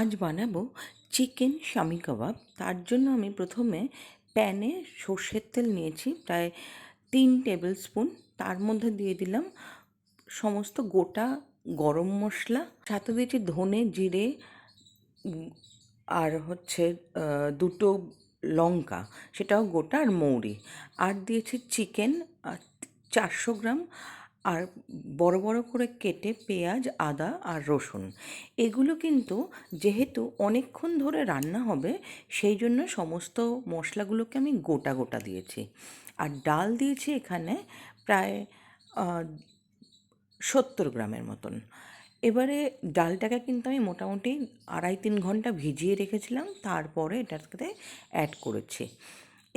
আজ বানাবো চিকেন শামি কাবাব। তার জন্য আমি প্রথমে প্যানে সর্ষের তেল নিয়েছি, প্রায় তিন টেবিল স্পুন তার মধ্যে দিয়ে দিলাম সমস্ত গোটা গরম মশলা, সাথে দিয়েছি ধনে জিরে, আর হচ্ছে দুটো লঙ্কা, সেটাও গোটা আর মৌরি। আর দিয়েছি চিকেন চারশো গ্রাম। আর বড় বড় করে কেটে পেঁয়াজ, আদা আর রসুন। এগুলো কিন্তু যেহেতু অনেকক্ষণ ধরে রান্না হবে, সেই জন্য সমস্ত মশলাগুলোকে আমি গোটা গোটা দিয়েছি। আর ডাল দিয়েছি এখানে প্রায় সত্তর গ্রামের মতন। এবারে ডালটাকে কিন্তু আমি মোটামুটি আড়াই তিন ঘণ্টা ভিজিয়ে রেখেছিলাম, তারপরে এটাতে অ্যাড করেছি।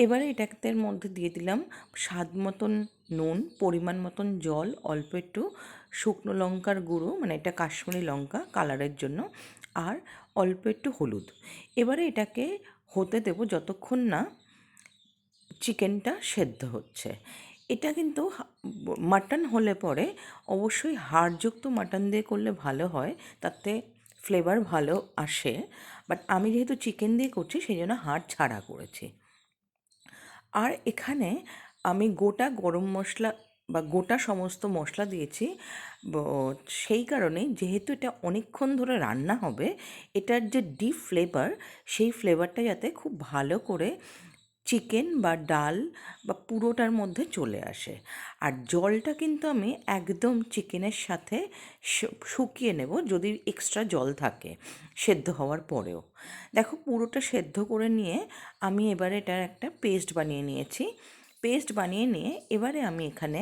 এবারে এটাতে মধ্যে দিয়ে দিলাম স্বাদ মতন নুন, পরিমাণ মতন জল, অল্প একটু শুকনো লঙ্কার গুঁড়ো মানে এটা কাশ্মীরি লঙ্কা কালারের জন্য, আর অল্প একটু হলুদ। এবারে এটাকে হতে দেবো যতক্ষণ না চিকেনটা সেদ্ধ হচ্ছে। এটা কিন্তু মাটন হলে পরে অবশ্যই হাড়যুক্ত মাটন দিয়ে করলে ভালো হয়, তাতে ফ্লেভার ভালো আসে। বাট আমি যেহেতু চিকেন দিয়ে করছি, সেই জন্য হাড় ছাড়া করেছি। আর এখানে আমি গোটা গরম মশলা বা গোটা সমস্ত মশলা দিয়েছি। সেই কারণে যেহেতু এটা অনেকক্ষণ ধরে রান্না হবে, এটার যে ডিপ ফ্লেভার সেই ফ্লেভারটা যাতে খুব ভালো করে চিকেন বা ডাল বা পুরোটার মধ্যে চলে আসে। আর জলটা কিন্তু আমি একদম চিকেনের সাথে শুকিয়ে নেব যদি এক্সট্রা জল থাকে সেদ্ধ হওয়ার পরেও। দেখো পুরোটা সেদ্ধ করে নিয়ে আমি এবারে এটার একটা পেস্ট বানিয়ে নিয়েছি। পেস্ট বানিয়ে নিয়ে এবারে আমি এখানে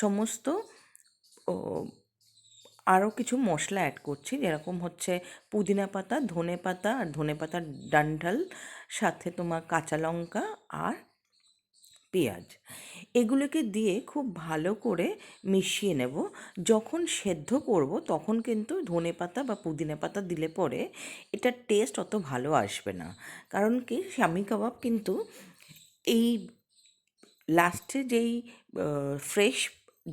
সমস্ত আরও কিছু মশলা অ্যাড করছি। যেরকম হচ্ছে পুদিনা পাতা, ধনে পাতা আর ধনে পাতার ডান্ডাল, সাথে তোমার কাঁচা লঙ্কা আর পেঁয়াজ। এগুলোকে দিয়ে খুব ভালো করে মিশিয়ে নেব। যখন সেদ্ধ করব, তখন কিন্তু ধনে পাতা বা পুদিনা পাতা দিলে পরে এটার টেস্ট অত ভালো আসবে না। কারণ কি, স্বামী কাবাব কিন্তু এই লাস্টে যেই ফ্রেশ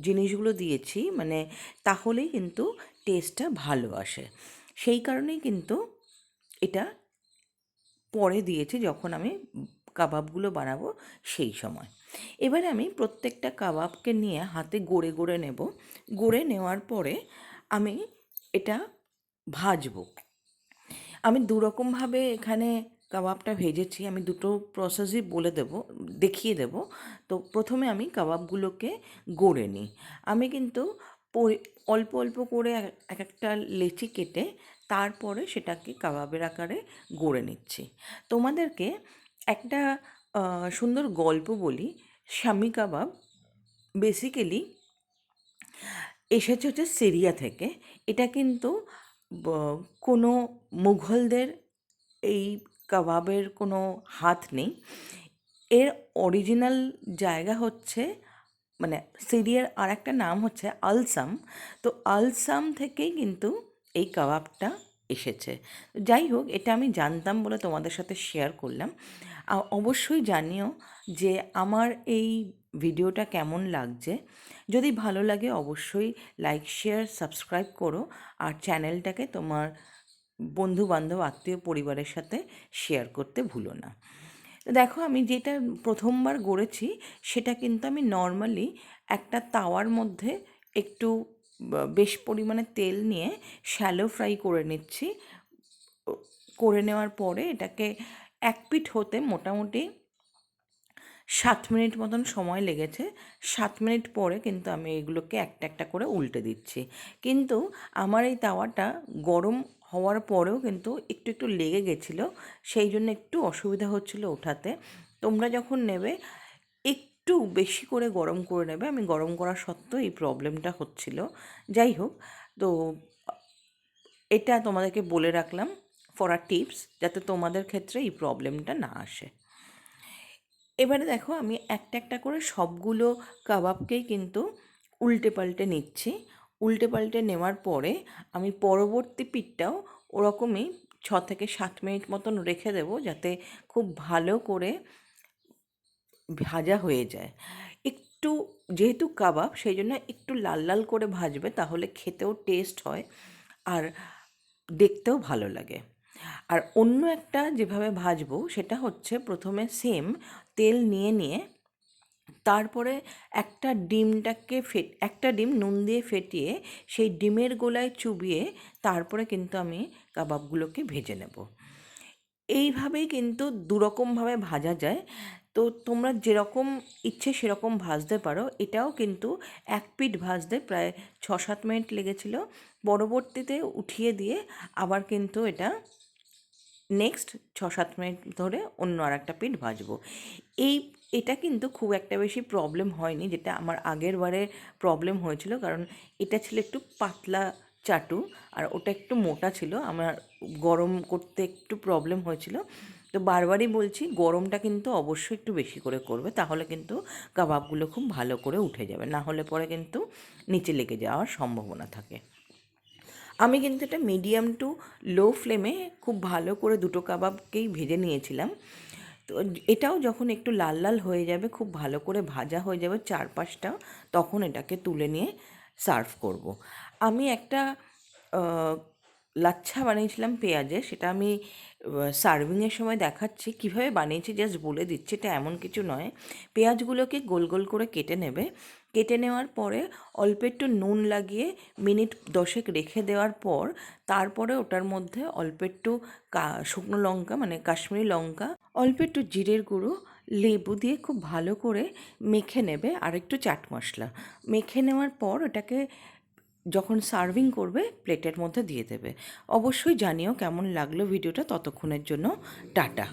জিনিসগুলো দিয়েছি মানে তাহলেই কিন্তু টেস্টটা ভালো আসে। সেই কারণেই কিন্তু এটা পরে দিয়েছি যখন আমি কাবাবগুলো বানাবো সেই সময়। এবারে আমি প্রত্যেকটা কাবাবকে নিয়ে হাতে গড়ে গড়ে নেব। গড়ে নেওয়ার পরে আমি এটা ভাজবো। আমি দুরকমভাবে এখানে কাবাবটা ভেজেছি, আমি দুটো প্রসেসই বলে দেব, দেখিয়ে দেব। তো প্রথমে আমি কাবাবগুলোকে গড়ে নিই। আমি কিন্তু অল্প অল্প করে এক একটা লেচি কেটে তারপরে সেটাকে কাবাবের আকারে গড়ে নিচ্ছি। তোমাদেরকে একটা সুন্দর গল্প বলি। স্বামী কাবাব বেসিক্যালি এসেছে হচ্ছে সিরিয়া থেকে। এটা কিন্তু কোনো মুঘলদের এই কাবাবের কোনো হাত নেই। এর অরিজিনাল জায়গা হচ্ছে মানে সিরিয়ার আর একটা নাম হচ্ছে আলসাম। তো আলসাম থেকেই কিন্তু এই কাবাবটা এসেছে। যাই হোক, এটা আমি জানতাম বলে তোমাদের সাথে শেয়ার করলাম। অবশ্যই জানিও যে আমার এই ভিডিওটা কেমন লাগছে। যদি ভালো লাগে, অবশ্যই লাইক, শেয়ার, সাবস্ক্রাইব করো। আর চ্যানেলটাকে তোমার বন্ধু বান্ধব আত্মীয় পরিবারের সাথে শেয়ার করতে ভুলো না। দেখো, আমি যেটা প্রথমবার গড়েছি, সেটা কিন্তু আমি নর্মালি একটা তাওয়ার মধ্যে একটু বেশ পরিমাণে তেল নিয়ে শ্যালো ফ্রাই করে নিচ্ছি। করে নেওয়ার পরে এটাকে এক পিঠ হতে মোটামুটি সাত মিনিট মতন সময় লেগেছে। সাত মিনিট পরে কিন্তু আমি এগুলোকে একটা একটা করে উল্টে দিচ্ছি। কিন্তু আমার এই তাওয়াটা গরম হওয়ার পরেও কিন্তু একটু একটু লেগে গেছিল। সেই জন্য একটু অসুবিধা হচ্ছিল ওঠাতে। তোমরা যখন নেবে, একটু বেশি করে গরম করে নেবে। আমি গরম করা সত্ত্বেও এই প্রবলেমটা হচ্ছিল। যাই হোক, তো এটা তোমাদেরকে বলে রাখলাম ফর আর টিপস যাতে তোমাদের ক্ষেত্রে এই প্রবলেমটা না আসে। এবারে দেখো, আমি একটা একটা করে সবগুলো কাবাবকেই কিন্তু উল্টে পাল্টে নিচ্ছি। উল্টে পাল্টে নেওয়ার পরে আমি পরবর্তী পিঠটাও ওরকমই ছ থেকে সাত মিনিট মতন রেখে দেবো যাতে খুব ভালো করে ভাজা হয়ে যায়। একটু যেহেতু কাবাব, সেই জন্য একটু লাল লাল করে ভাজবে তাহলে খেতেও টেস্ট হয় আর দেখতেও ভালো লাগে। আর অন্য একটা যেভাবে ভাজবো সেটা হচ্ছে প্রথমে সেম তেল নিয়ে নিয়ে তারপরে একটা ডিমটাকে ফেট, একটা ডিম নুন দিয়ে ফেটিয়ে সেই ডিমের গোলায় চুবিয়ে তারপরে কিন্তু আমি কাবাবগুলোকে ভেজে নেব। এইভাবেই কিন্তু দুরকমভাবে ভাজা যায়। তো তোমরা যেরকম ইচ্ছে সেরকম ভাজতে পারো। এটাও কিন্তু এক পিঠ ভাজতে প্রায় ছ সাত মিনিট লেগেছিল। পরবর্তীতে উঠিয়ে দিয়ে আবার কিন্তু এটা নেক্সট ছ সাত মিনিট ধরে অন্য আর একটা পিঠ ভাজবো। এই, এটা কিন্তু খুব একটা বেশি প্রবলেম হয়নি, যেটা আমার আগের বারে প্রবলেম হয়েছিল, কারণ এটা ছিল একটু পাতলা চাটু, আর ওটা একটু মোটা ছিল, আমার গরম করতে একটু প্রবলেম হয়েছিল। তো বারবারই বলছি, গরমটা কিন্তু অবশ্যই একটু বেশি করে করবে, তাহলে কিন্তু কাবাবগুলো খুব ভালো করে উঠে যাবে, না হলে পরে কিন্তু নিচে লেগে যাওয়ার সম্ভাবনা থাকে। আমি কিন্তু এটা মিডিয়াম টু লো ফ্লেমে খুব ভালো করে দুটো কাবাবকেই ভেজে নিয়েছিলাম। তো এটাও যখন একটু লাল লাল হয়ে যাবে, খুব ভালো করে ভাজা হয়ে যাবে চারপাশটা, তখন এটাকে তুলে নিয়ে সার্ভ করব। আমি একটা লাচ্ছা বানিয়েছিলাম পেঁয়াজে, সেটা আমি সার্ভিংয়ের সময় দেখাচ্ছি। কীভাবে বানিয়েছি জাস্ট বলে দিচ্ছি, এটা এমন কিছু নয়। পেঁয়াজগুলোকে গোল গোল করে কেটে নেবে কেটে নেওয়ার পরে অল্প একটু নুন লাগিয়ে মিনিট দশেক রেখে দেওয়ার পর তারপরে ওটার মধ্যে অল্প একটু শুকনো লঙ্কা মানে কাশ্মীরি লঙ্কা, অল্প একটু জিরের গুঁড়ো, লেবু দিয়ে খুব ভালো করে মেখে নেবে আর একটু চাট মশলা। মেখে নেওয়ার পর ওটাকে যখন সার্ভিং করবে, প্লেটের মধ্যে দিয়ে দেবে। অবশ্যই জানিও কেমন লাগল ভিডিওটা। ততক্ষণের জন্য টাটা।